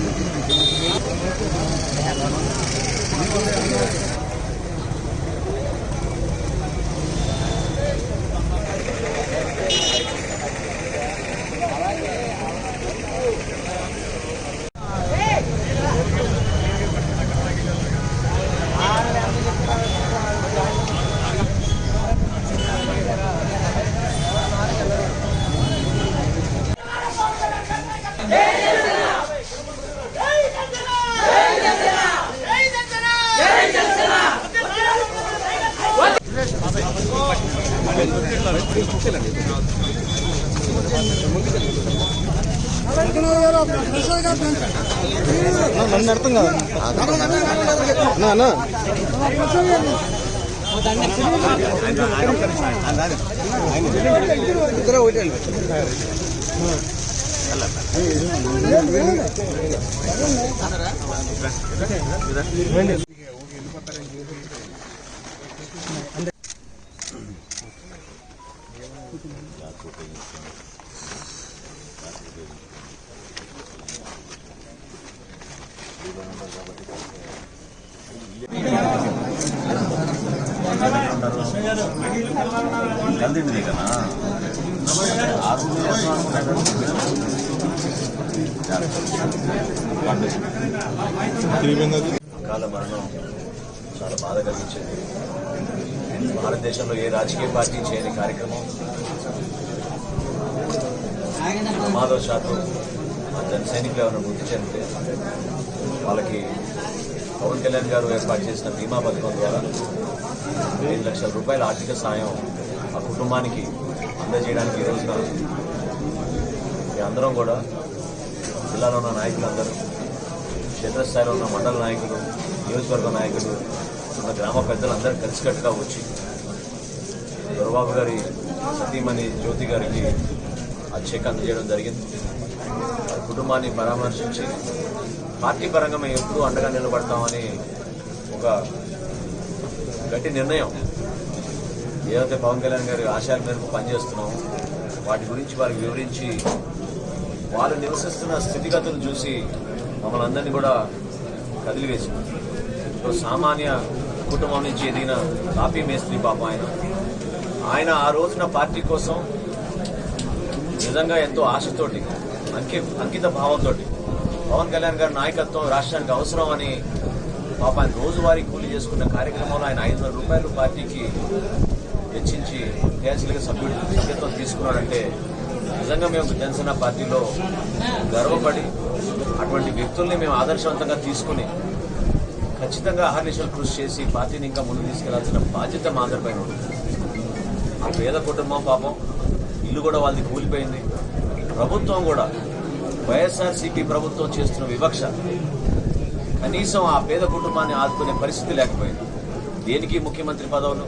সামনে నన్ను అర్థం కాదు అన్నా ఇద్దరు కలిదింది కదా అకాల మరణం చాలా బాధ కలిగించింది. భారతదేశంలో ఏ రాజకీయ పార్టీ చేయని కార్యక్రమం ప్రమాదవశాత్తు ఆ జన సైనికులు ఎవరైనా మృతి చెందితే వాళ్ళకి పవన్ కళ్యాణ్ గారు ఏర్పాటు చేసిన బీమా పథకం ద్వారా ఐదు లక్షల రూపాయల ఆర్థిక సాయం ఆ కుటుంబానికి అందజేయడానికి ఈరోజు అందరం కూడా జిల్లాలో ఉన్న నాయకులందరూ క్షేత్రస్థాయిలో ఉన్న మండల నాయకులు నియోజకవర్గ నాయకులు మన గ్రామ పెద్దలందరూ కలిసికట్టుగా వచ్చి దొరబాబు గారి సతీమణి జ్యోతి గారికి ఆ చెక్ అందజేయడం జరిగింది కుటుంబాన్ని పరామర్శించి పార్టీ పరంగా మేము ఎప్పుడూ అండగా నిలబడతామని ఒక గట్టి నిర్ణయం. ఏదైతే పవన్ కళ్యాణ్ గారి ఆశయాల మేరకు పనిచేస్తున్నాం వాటి గురించి వారికి వివరించి వాళ్ళు నివసిస్తున్న స్థితిగతులు చూసి మమ్మల్ని అందరినీ కూడా కదిలివేసింది. ఇప్పుడు సామాన్య కుటుంబం నుంచి ఎదిగిన కాపీ మేస్త్రి పాప ఆయన. ఆయన ఆ రోజున పార్టీ కోసం నిజంగా ఎంతో ఆశతోటి అంకి అంకిత భావంతో పవన్ కళ్యాణ్ గారి నాయకత్వం రాష్ట్రానికి అవసరం అని పాప ఆయన రోజువారీ కూలీ చేసుకున్న కార్యక్రమంలో ఆయన ఐదు వందల రూపాయలు పార్టీకి వెచ్చించి క్యాన్సిల్గా సభ్యుడు సభ్యత్వం తీసుకున్నాడంటే నిజంగా మేము జనసేన పార్టీలో గర్వపడి అటువంటి వ్యక్తుల్ని మేము ఆదర్శవంతంగా తీసుకుని ఖచ్చితంగా అహర్నిశలు కృషి చేసి పార్టీని ఇంకా ముందు తీసుకెళ్ళాల్సిన బాధ్యత మా అందరిపైన ఉంది ఆ పేద కుటుంబం పాపం ఇల్లు కూడా వాళ్ళది కూలిపోయింది. ప్రభుత్వం కూడా వైఎస్ఆర్సీపీ ప్రభుత్వం చేస్తున్న వివక్ష కనీసం ఆ పేద కుటుంబాన్ని ఆదుకునే పరిస్థితి లేకపోయింది. దేనికి ముఖ్యమంత్రి పదవులు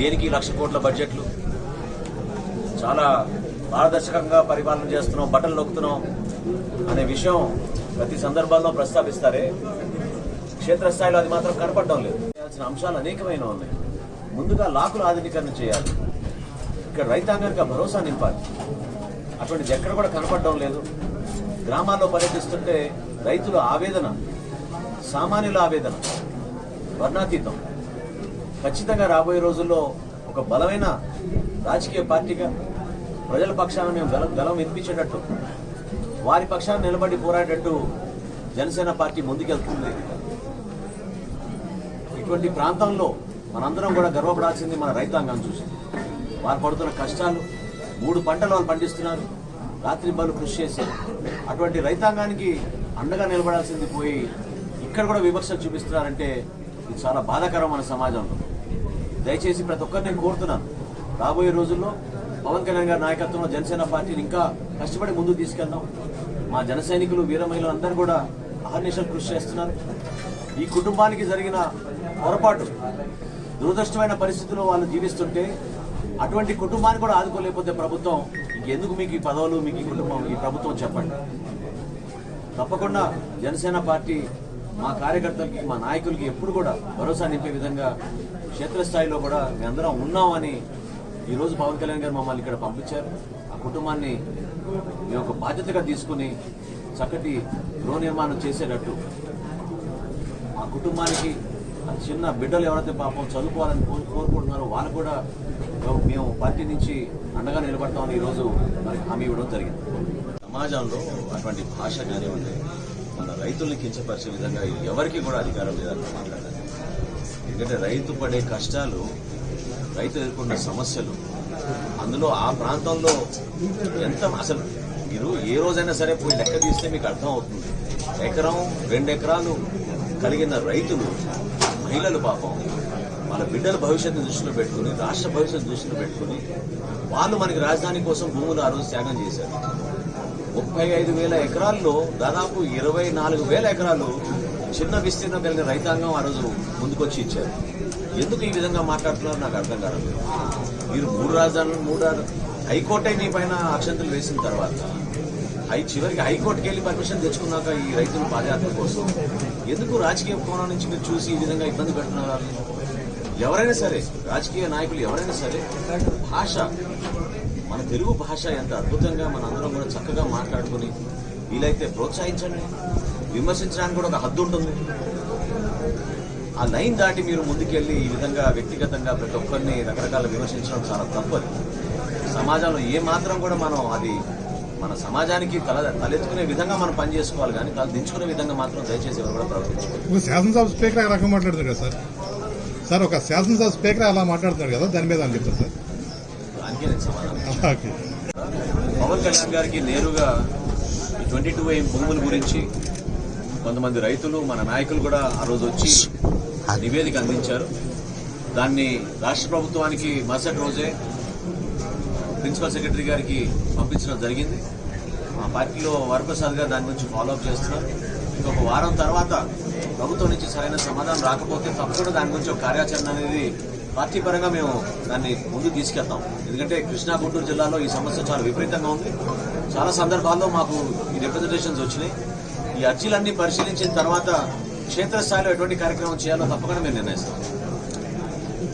దేనికి లక్ష కోట్ల బడ్జెట్లు? చాలా పారదర్శకంగా పరిపాలన చేస్తున్నాం బట్టలు నొక్కుతున్నాం అనే విషయం ప్రతి సందర్భాల్లో ప్రస్తావిస్తారే. క్షేత్రస్థాయిలో అది మాత్రం కనపడడం లేదు. చేయాల్సిన అంశాలు అనేకమైన ఉన్నాయి. ముందుగా లాకుల ఆధునీకరణ చేయాలి. ఇక్కడ రైతాంగానికి భరోసా నింపాలి. అటువంటిది ఎక్కడ కూడా కనపడడం లేదు. గ్రామాల్లో పర్యటిస్తుంటే రైతుల ఆవేదన సామాన్యుల ఆవేదన వర్ణాతీతం. ఖచ్చితంగా రాబోయే రోజుల్లో ఒక బలమైన రాజకీయ పార్టీగా ప్రజల పక్షాన మేము గలం గలం వినిపించేటట్టు వారి పక్షాన నిలబడి పోరాడేటట్టు జనసేన పార్టీ ముందుకెళ్తుంది. ఇటువంటి ప్రాంతంలో మనందరం కూడా గర్వపడాల్సింది మన రైతాంగం చూసి. వారు పడుతున్న కష్టాలు మూడు పంటలు వాళ్ళు పండిస్తున్నారు రాత్రి బలు కృషి చేసి అటువంటి రైతాంగానికి అండగా నిలబడాల్సింది పోయి ఇక్కడ కూడా వివక్షలు చూపిస్తున్నారంటే ఇది చాలా బాధాకరం మన సమాజంలో దయచేసి ప్రతి ఒక్కరిని నేను కోరుతున్నాను. రాబోయే రోజుల్లో పవన్ కళ్యాణ్ గారి నాయకత్వంలో జనసేన పార్టీని ఇంకా కష్టపడి ముందుకు తీసుకెళ్దాం. మా జన సైనికులు వీర మహిళలు అందరూ కూడా అహర్నిశలు కృషి చేస్తున్నారు. ఈ కుటుంబానికి జరిగిన పొరపాటు. దురదృష్టమైన పరిస్థితుల్లో వాళ్ళు జీవిస్తుంటే అటువంటి కుటుంబాన్ని కూడా ఆదుకోలేకపోతే ప్రభుత్వం ఎందుకు మీకు ఈ పదవులు మీకు ఈ కుటుంబం ఈ ప్రభుత్వం చెప్పండి. తప్పకుండా జనసేన పార్టీ మా కార్యకర్తలకి మా నాయకులకి ఎప్పుడు కూడా భరోసా నింపే విధంగా క్షేత్రస్థాయిలో కూడా మేమందరం ఉన్నామని ఈరోజు పవన్ కళ్యాణ్ గారు మమ్మల్ని ఇక్కడ పంపించారు. ఆ కుటుంబాన్ని మేము ఒక బాధ్యతగా తీసుకుని చక్కటి గృహ నిర్మాణం చేసేటట్టు ఆ కుటుంబానికి చిన్న బిడ్డలు ఎవరైతే పాపం చదువుకోవాలని కోరుకుంటున్నారో వాళ్ళు కూడా మేము పార్టీ నుంచి అండగా నిలబడతామని ఈరోజు మనకి హామీ ఇవ్వడం జరిగింది. సమాజంలో అటువంటి భాష కానివ్వండి మన రైతుల్ని కించపరిచే విధంగా ఎవరికి కూడా అధికారం లేదని మాట్లాడాలి. ఎందుకంటే రైతు పడే కష్టాలు రైతు ఎదుర్కొన్న సమస్యలు అందులో ఆ ప్రాంతంలో ఎంత అసలు మీరు ఏ రోజైనా సరే పోయి లెక్క తీస్తే మీకు అర్థం అవుతుంది. ఎకరం రెండు ఎకరాలు కలిగిన రైతులు మహిళలు పాపం. వాళ్ళ బిడ్డల భవిష్యత్తు దృష్టిలో పెట్టుకుని రాష్ట్ర భవిష్యత్తు దృష్టిలో పెట్టుకుని వాళ్ళు మనకి రాజధాని కోసం భూములు ఆ రోజు త్యాగం చేశారు. ముప్పై ఐదు వేల ఎకరాల్లో దాదాపు ఇరవై నాలుగు వేల ఎకరాలు చిన్న విస్తీర్ణం కలిగిన రైతాంగం ఆ రోజు ముందుకొచ్చి ఇచ్చారు. ఎందుకు ఈ విధంగా మాట్లాడుతున్నారో నాకు అర్థం కాలేదు మీరు మూడు రాజధానులు మూడు హైకోర్టే మీ పైన అక్షంతలు వేసిన తర్వాత హై చివరికి హైకోర్టుకి వెళ్ళి పర్మిషన్ తెచ్చుకున్నాక ఈ రైతుల పాదయాత్ర కోసం ఎందుకు రాజకీయ కోణం నుంచి మీరు చూసి ఈ విధంగా ఇబ్బంది పెడుతున్నారు వాళ్ళని? ఎవరైనా సరే రాజకీయ నాయకులు ఎవరైనా సరే భాష మన తెలుగు భాష ఎంత అద్భుతంగా మన అందరం కూడా చక్కగా మాట్లాడుకుని వీలైతే ప్రోత్సహించండి. విమర్శించడానికి కూడా ఒక హద్దు ఉంటుంది. ఆ లైన్ దాటి మీరు ముందుకెళ్ళి ఈ విధంగా వ్యక్తిగతంగా ప్రతి ఒక్కరిని రకరకాల విమర్శించడం చాలా తప్పదు. సమాజంలో ఏ మాత్రం కూడా మనం అది మన సమాజానికి తల తలెత్తుకునే విధంగా మనం పని చేసుకోవాలి. కానీ తల దించుకునే విధంగా మాత్రం దయచేసి ఎవరు కూడా ప్రవర్తించుకోవాలి శాసనసభ స్పీకర్ ఆ రకంగా మాట్లాడుతారు కదా సార్? సార్ ఒక శాసనసభ స్పీకర్ అలా మాట్లాడుతున్నారు కదా దాని మీద అని చెప్తారు సార్? దానికే నేను సమాధానం పవన్ కళ్యాణ్ గారికి నేరుగా ట్వంటీ టూ ఏం భూముల గురించి కొంతమంది రైతులు మన నాయకులు కూడా ఆ రోజు వచ్చి నివేదిక అందించారు. దాన్ని రాష్ట్ర ప్రభుత్వానికి మరుసటి రోజే ప్రిన్సిపల్ సెక్రటరీ గారికి పంపించడం జరిగింది. మా పార్టీలో వరప్రసాద్ గారు దాని గురించి ఫాలో అప్ చేస్తున్నారు. ఇంకొక వారం తర్వాత ప్రభుత్వం నుంచి సరైన సమాధానం రాకపోతే తప్పకుండా దాని గురించి ఒక కార్యాచరణ అనేది పార్టీ పరంగా మేము దాన్ని ముందు తీసుకెళ్తాం. ఎందుకంటే కృష్ణా గుంటూరు జిల్లాలో ఈ సమస్య చాలా విపరీతంగా ఉంది. చాలా సందర్భాల్లో మాకు ఈ రిప్రజెంటేషన్స్ వచ్చినాయి. ఈ అర్జీలన్నీ పరిశీలించిన తర్వాత క్షేత్రస్థాయిలో ఎటువంటి కార్యక్రమం చేయాలో తప్పకుండా మేము నిర్ణయిస్తాం.